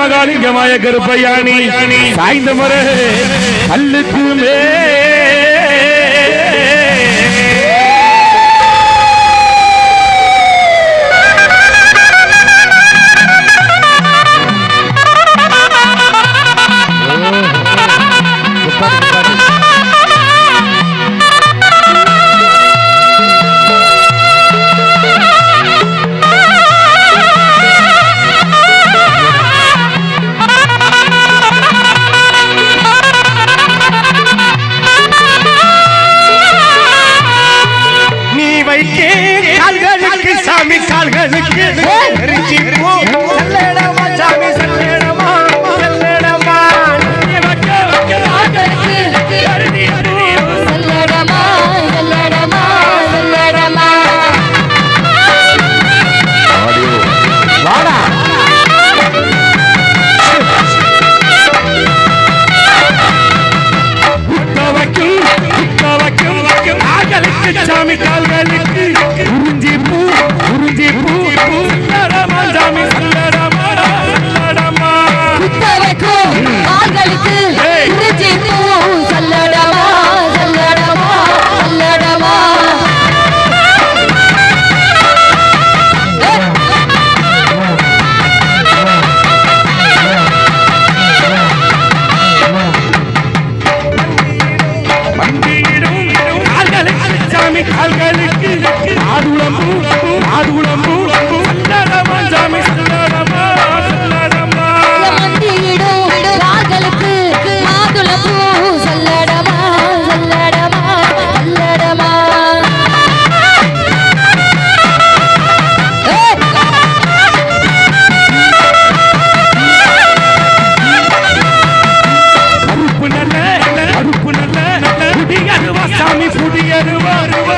மகாலிங்கமாய கருப்பையாணி சாய்ந்த முறை கல்லுக்கு மேல் கால்களுக்கு ஆடுளமும் ஆடுளமும்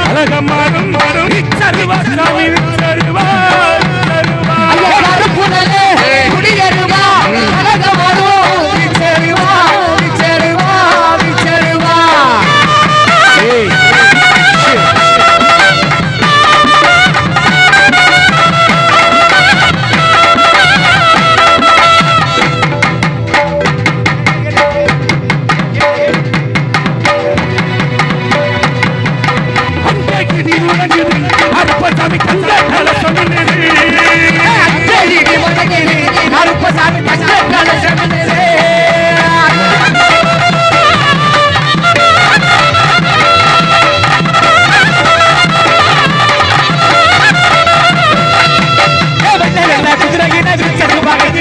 அழகம் மாறும் மாறும்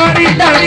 வந்தாங்க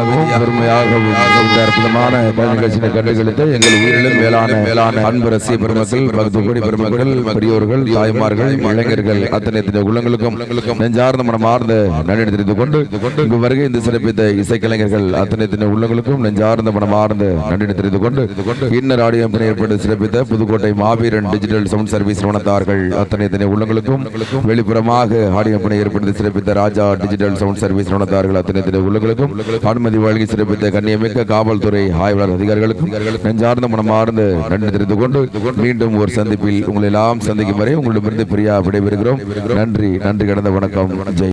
i Abril. இந்த அற்புதமான நிகழ்ச்சியை கண்டுகளித்த எங்கள் உயிரிலும் மேலான மேலான அன்பு ரசிக பெருமக்கள் பக்தி கோடி பெருமக்கள் பெரியோர்கள் தாய்மார்கள் இளைஞர்கள் அத்தனை உள்ளங்களுக்கும் நெஞ்சார்ந்த மனமார்ந்த நன்றி தெரிவித்துக் கொண்டு இங்கு வருகை இந்த சிறப்பித்த இசைக்கலைஞர்கள் அத்தனை உள்ளங்களுக்கும் நெஞ்சார்ந்த மனமார்ந்த நன்றி தெரிவித்துக் கொண்டு இன்னர் ஆடியோ ஏற்பட்டு சிறப்பித்த புதுக்கோட்டை மாவீரன் டிஜிட்டல் சவுண்ட் சர்வீஸ் நிறுவனத்தார்கள் அத்தனை உள்ளங்களுக்கும் வெளிப்புறமாக ஆடியோ ஏற்படுத்தி சிறப்பித்த ராஜா டிஜிட்டல் சவுண்ட் சர்வீஸ் நிறுவனத்தார்கள் அத்தனை அத்தனை உள்ளங்களுக்கும் அனுமதி வழங்கி சிறப்பித்த கண்ணியமிக்க காவல்துறை ஆய்வாளர் அதிகாரிகளுக்கும் நெஞ்சார்ந்த மனமார்ந்து நன்றி தெரிந்து கொண்டு மீண்டும் ஒரு சந்திப்பில் உங்களை எல்லாம் சந்திக்கும் வரை உங்களிடமிருந்து பிரியா விடைபெறுகிறோம். நன்றி நன்றி கடந்த வணக்கம். ஜெய்